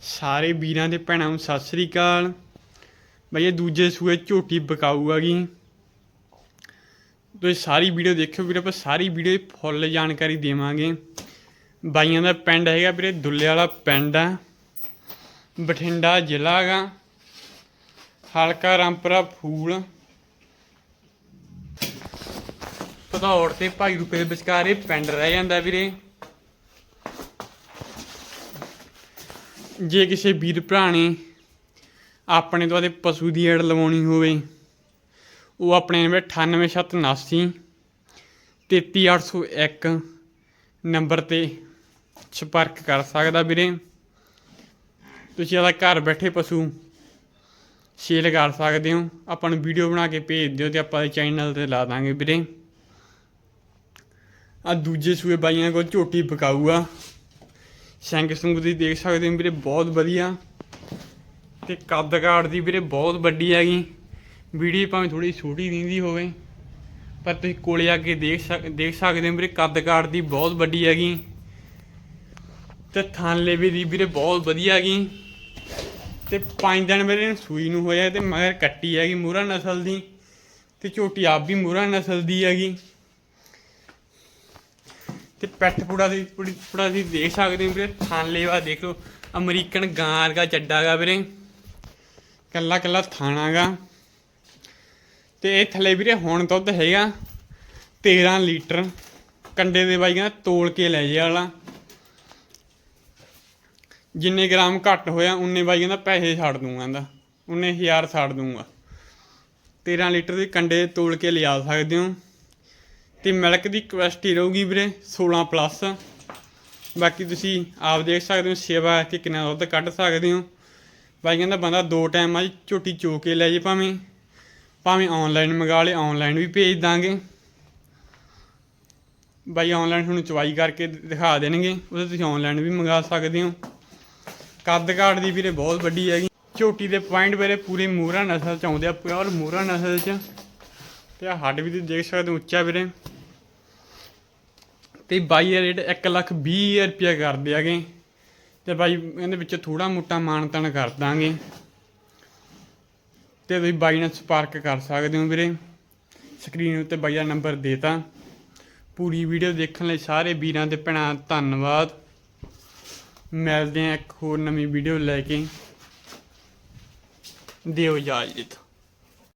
ਸਾਰੇ ਵੀਰਾਂ ਦੇ ਭੈਣਾਂ ਨੂੰ ਸਤਿ ਸ੍ਰੀ ਅਕਾਲ। ਬਈ ਇਹ ਦੂਜੇ ਸੂਏ ਝੋਟੀ ਬਕਾਊ ਹੈਗੀ ਤੁਸੀਂ ਸਾਰੀ ਵੀਡੀਓ ਦੇਖਿਓ ਵੀਰੇ, ਆਪਾਂ ਸਾਰੀ ਵੀਡੀਓ ਦੀ ਫੁੱਲ ਜਾਣਕਾਰੀ ਦੇਵਾਂਗੇ। ਬਾਈਆਂ ਦਾ ਪਿੰਡ ਹੈਗਾ ਵੀਰੇ ਦੁੱਲੇ ਵਾਲਾ ਪਿੰਡ ਆ। ਬਠਿੰਡਾ ਜ਼ਿਲ੍ਹਾ ਹੈਗਾ। ਹਲਕਾ ਰਾਮਪੁਰਾ ਫੂਲ। ਭਦੌੜ ਤੇ ਭਾਈ ਰੂਪੇ ਦੇ ਵਿਚਕਾਰ ਇਹ ਪਿੰਡ ਰਹਿ ਜਾਂਦਾ ਵੀਰੇ। ਜੇ ਕਿਸੇ ਵੀਰ ਭਰਾ ਨੇ ਆਪਣੇ ਤੋਂ ਆਦੇ ਪਸ਼ੂ ਦੀ ਐਡ ਲਵਾਉਣੀ ਹੋਵੇ, ਉਹ ਆਪਣੇ ਨੰਬਰ 98779 33801 ਨੰਬਰ ਤੇ ਸੰਪਰਕ ਕਰ ਸਕਦਾ ਵੀਰੇ। ਤੁਸੀਂ ਆਦਾ ਘਰ ਬੈਠੇ ਪਸ਼ੂ ਸ਼ੇਅਰ ਕਰ ਸਕਦੇ ਹੋ। ਆਪਾਂ ਨੂੰ ਵੀਡੀਓ ਬਣਾ ਕੇ ਭੇਜ ਦਿਓ ਤੇ ਆਪਾਂ ਦੇ ਚੈਨਲ ਤੇ ਲਾ ਦਾਂਗੇ ਵੀਰੇ। ਆ ਦੂਜੇ ਸੂਏ ਬਾਈਆਂ ਕੋਲ ਝੋਟੀ ਪਕਾਊਗਾ ਆ ਸਿੰਘ ਸੁੰਗ ਦੀ ਦੇਖ ਸਕਦੇ ਹੋ ਵੀਰੇ, ਬਹੁਤ ਵਧੀਆ। ਤੇ ਕੱਦ ਕਾਠ ਦੀ ਵੀਰੇ ਬਹੁਤ ਵੱਡੀ ਹੈਗੀ। ਵੀਡੀਓ ਭਾਵੇਂ ਥੋੜੀ ਛੋਟੀ ਦਿੰਦੀ ਹੋਵੇ, ਪਰ ਤੁਸੀਂ ਕੋਲੇ ਆ ਕੇ ਦੇਖ ਸਕ, ਦੇਖ ਸਕਦੇ ਹੋ ਵੀਰੇ, ਕੱਦ ਕਾਠ ਦੀ ਬਹੁਤ ਵੱਡੀ ਹੈਗੀ। ਤੇ ਥਾਂਲੇ ਵੀ ਦੀ ਵੀਰੇ ਬਹੁਤ ਵਧੀਆ ਹੈਗੀ। ਤੇ ਪੰਜ ਦਿਨ ਮੇਰੇ ਸੂਈ ਨੂੰ ਹੋਇਆ ਤੇ ਮਗਰ ਕੱਟੀ ਹੈਗੀ ਮੂਰਾ ਨਸਲ ਦੀ। ਤੇ ਝੋਟੀ ਆਪ ਵੀ ਮੂਰਾ ਨਸਲ ਦੀ ਹੈਗੀ। ਤੇ ਪੈਠ ਪੂੜਾ ਦੀ ਪੂੜੀ ਪੂੜਾ ਦੀ ਦੇਖ ਸਕਦੇ ਹੋ ਵੀਰੇ ਥਾਂਲੇ ਵਾ ਦੇਖ ਲਓ, ਅਮਰੀਕਨ ਗਾਂ ਵਰਗਾ ਚੱਡਾ ਗਾ ਵੀਰੇ। ਕੱਲਾ ਕੱਲਾ ਥਾਣਾ ਗਾ ਤੇ ਇਹ ਥੱਲੇ ਵੀਰੇ ਹੁਣ ਦੁੱਧ ਹੈਗਾ 13 ਲੀਟਰ। ਕੰਡੇ ਦੇ ਬਾਈ ਕਹਿੰਦਾ ਤੋਲ ਕੇ ਲੈ ਜੇ ਵਾਲਾ ਜਿੰਨੇ ਗ੍ਰਾਮ ਘੱਟ ਹੋਇਆ, ਉਨੇ ਬਾਈ ਕਹਿੰਦਾ ਪੈਸੇ ਛੱਡ ਦੂੰਗਾ ਕਹਿੰਦਾ। ਉਨੇ ਹਜ਼ਾਰ ਛੱਡ ਦੂੰਗਾ। 13 ਲੀਟਰ ਦੇ ਕੰਡੇ ਤੋਲ ਕੇ ਲਿਆ ਸਕਦੇ ਹੋ। ਤੇ ਮਿਲਕ ਦੀ ਕੁਐਸਟੀ ਰਹੂਗੀ ਵੀਰੇ 16 ਪਲੱਸ ਬਾਕੀ ਤੁਸੀਂ ਆਪ ਦੇਖ ਸਕਦੇ ਹੋ ਸੇਵਾ ਕਿ ਕਿੰਨਾ ਦੁੱਧ ਕੱਢ ਸਕਦੇ ਹੋ। ਬਾਈ ਕਹਿੰਦਾ ਬੰਦਾ ਦੋ ਟਾਈਮ ਆ ਝੋਟੀ ਚੋ ਕੇ ਲੈ ਜੇ ਭਾਵੇਂ। ਭਾਵੇਂ ਆਨਲਾਈਨ ਮੰਗਾ ਲੇ ਆਨਲਾਈਨ ਵੀ ਭੇਜ ਦਾਂਗੇ। ਬਾਈ ਆਨਲਾਈਨ ਤੁਹਾਨੂੰ ਚਵਾਈ ਕਰਕੇ ਦਿਖਾ ਦੇਣਗੇ, ਉਹਦੇ ਤੁਸੀਂ ਆਨਲਾਈਨ ਵੀ ਮੰਗਾ ਸਕਦੇ ਹੋ। ਕੱਦ ਕਾਠ ਦੀ ਵੀਰੇ ਬਹੁਤ ਵੱਡੀ ਹੈਗੀ। ਝੋਟੀ ਦੇ ਪੁਆਇੰਟ ਵੀਰੇ ਪੂਰੇ ਮੂਰਾ ਨਸਲ ਚ ਆਉਂਦੇ ਆ ਪਿਓਰ ਮੂਰਾ ਨਸਲ ਚ। ਤੇ ਹੱਡ ਵੀ ਤੁਸੀਂ ਦੇਖ ਸਕਦੇ ਹੋ, ਉੱਚਾ ਵੀਰੇ। ਤੇ ਬਾਈ ਦਾ ਰੇਟ 1 ਲੱਖ 20 ਹਜ਼ਾਰ ਰੁਪਇਆ ਕਰਦੇ ਆਗੇ ਤੇ ਬਾਈ ਇਹਦੇ ਵਿੱਚ ਥੋੜਾ ਮੋਟਾ ਮਾਨਤਨ ਕਰ ਦਾਂਗੇ। ਤੇ ਤੁਸੀਂ ਬਾਈ ਨਾਲ ਸੰਪਰਕ ਕਰ ਸਕਦੇ ਹੋ ਵੀਰੇ। ਸਕਰੀਨ ਉੱਤੇ ਬਾਈ ਦਾ ਨੰਬਰ ਦੇਤਾ। ਪੂਰੀ ਵੀਡੀਓ ਦੇਖਣ ਲਈ ਸਾਰੇ ਵੀਰਾਂ ਤੇ ਭੈਣਾਂ ਦਾ ਧੰਨਵਾਦ। ਮਿਲਦੇ ਹਾਂ ਇੱਕ ਹੋਰ ਨਵੀਂ ਵੀਡੀਓ ਲੈ ਕੇ। ਦਿਓ ਇਜਾਜ਼ਤ।